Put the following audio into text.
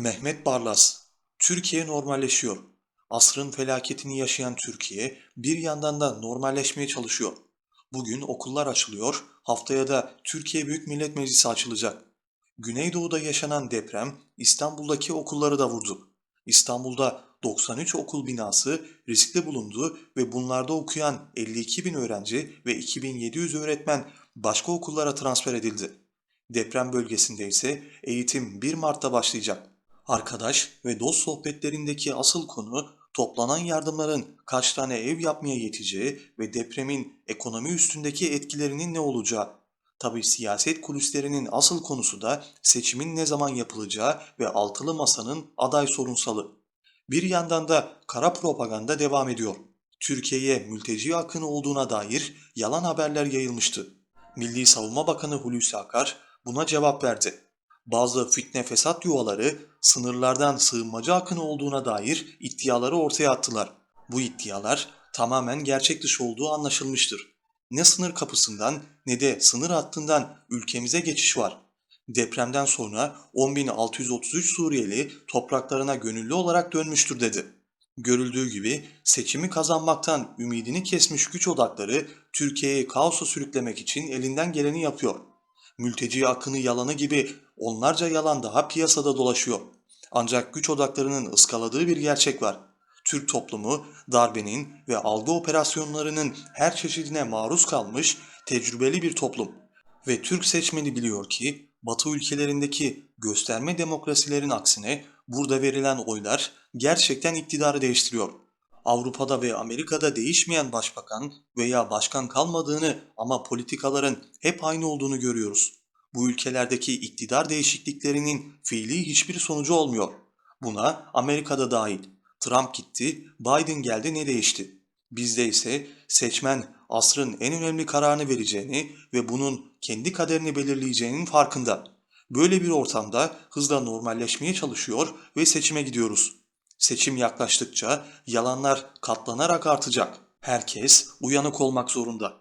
Mehmet Barlas, Türkiye normalleşiyor. Asrın felaketini yaşayan Türkiye bir yandan da normalleşmeye çalışıyor. Bugün okullar açılıyor, haftaya da Türkiye Büyük Millet Meclisi açılacak. Güneydoğu'da yaşanan deprem İstanbul'daki okulları da vurdu. İstanbul'da 93 okul binası riskli bulundu ve bunlarda okuyan 52 bin öğrenci ve 2700 öğretmen başka okullara transfer edildi. Deprem bölgesinde ise eğitim 1 Mart'ta başlayacak. Arkadaş ve dost sohbetlerindeki asıl konu toplanan yardımların kaç tane ev yapmaya yeteceği ve depremin ekonomi üstündeki etkilerinin ne olacağı. Tabi siyaset kulislerinin asıl konusu da seçimin ne zaman yapılacağı ve altılı masanın aday sorunsalı. Bir yandan da kara propaganda devam ediyor. Türkiye'ye mülteci akını olduğuna dair yalan haberler yayılmıştı. Milli Savunma Bakanı Hulusi Akar buna cevap verdi. Bazı fitne fesat yuvaları sınırlardan sığınmacı akını olduğuna dair iddiaları ortaya attılar. Bu iddialar tamamen gerçek dışı olduğu anlaşılmıştır. Ne sınır kapısından ne de sınır hattından ülkemize geçiş var. Depremden sonra 10.633 Suriyeli topraklarına gönüllü olarak dönmüştür dedi. Görüldüğü gibi seçimi kazanmaktan ümidini kesmiş güç odakları Türkiye'yi kaosa sürüklemek için elinden geleni yapıyor. Mülteci akını yalanı gibi onlarca yalan daha piyasada dolaşıyor. Ancak güç odaklarının ıskaladığı bir gerçek var. Türk toplumu darbenin ve algı operasyonlarının her çeşidine maruz kalmış tecrübeli bir toplum. Ve Türk seçmeni biliyor ki Batı ülkelerindeki gösterme demokrasilerin aksine burada verilen oylar gerçekten iktidarı değiştiriyor. Avrupa'da ve Amerika'da değişmeyen başbakan veya başkan kalmadığını ama politikaların hep aynı olduğunu görüyoruz. Bu ülkelerdeki iktidar değişikliklerinin fiili hiçbir sonucu olmuyor. Buna Amerika'da dahil. Trump gitti, Biden geldi ne değişti? Bizde ise seçmen asrın en önemli kararını vereceğini ve bunun kendi kaderini belirleyeceğinin farkında. Böyle bir ortamda hızla normalleşmeye çalışıyor ve seçime gidiyoruz. Seçim yaklaştıkça yalanlar katlanarak artacak. Herkes uyanık olmak zorunda.